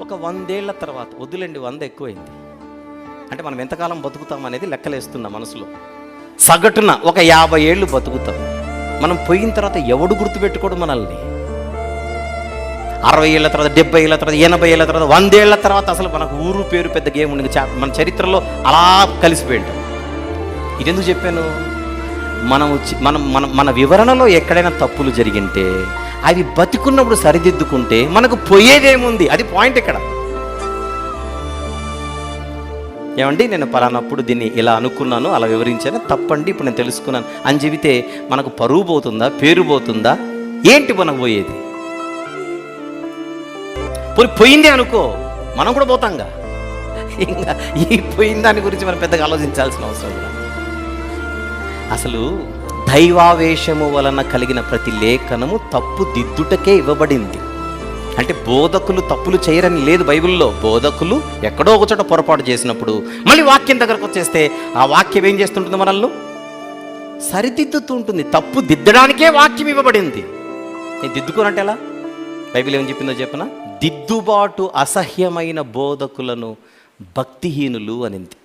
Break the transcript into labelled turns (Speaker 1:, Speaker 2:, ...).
Speaker 1: ఒక వందేళ్ళ తర్వాత వద్దులేండి వంద ఎక్కువైంది. అంటే మనం ఎంతకాలం బతుకుతాం అనేది లెక్కలేస్తున్నా మనసులో. సగటున ఒక యాభై ఏళ్ళు బతుకుతాం. మనం పోయిన తర్వాత ఎవడు గుర్తుపెట్టుకోడు మనల్ని? అరవై ఏళ్ళ తర్వాత డెబ్బై ఏళ్ళ తర్వాత ఎనభై ఏళ్ళ తర్వాత వందేళ్ళ తర్వాత అసలు మనకు ఊరు పేరు పెద్ద గేమ్ ఉండి చా- మన చరిత్రలో అలా కలిసిపోయింటాం ఇదెందుకు చెప్పాను? మనం మనం మన మన వివరణలో ఎక్కడైనా తప్పులు జరిగింటే అవి బతికున్నప్పుడు సరిదిద్దుకుంటే మనకు పోయేదేముంది? అది పాయింట్ ఇక్కడ. ఏమండి నేను పలానప్పుడు దీన్ని ఇలా అనుకున్నాను అలా వివరించాను. తప్పండి ఇప్పుడు నేను తెలుసుకున్నాను. అని చెబితే మనకు పరువు పోతుందా పేరు పోతుందా? ఏంటి మనకు పోయేది? పోయి పోయింది అనుకో మనం కూడా పోతాంగా? ఇంకా ఈ పోయిన దాని గురించి మనం పెద్దగా ఆలోచించాల్సిన అవసరం అసలు దైవావేశము వలన కలిగిన ప్రతి లేఖనము తప్పు దిద్దుటకే ఇవ్వబడింది. అంటే బోధకులు తప్పులు చేయరని లేదు బైబిల్లో. బోధకులు ఎక్కడో ఒకచోట పొరపాటు చేసినప్పుడు మళ్ళీ వాక్యం దగ్గరకు వచ్చేస్తే ఆ వాక్యం ఏం చేస్తుంటుంది మనల్ని? సరిదిద్దుతూ ఉంటుంది తప్పు దిద్దడానికే వాక్యం ఇవ్వబడింది. నేను దిద్దుకోనంటే ఎలా? బైబిల్ ఏం చెప్పిందో చెప్పనా? దిద్దుబాటు అసహ్యమైన బోధకులను భక్తిహీనులు అనింది.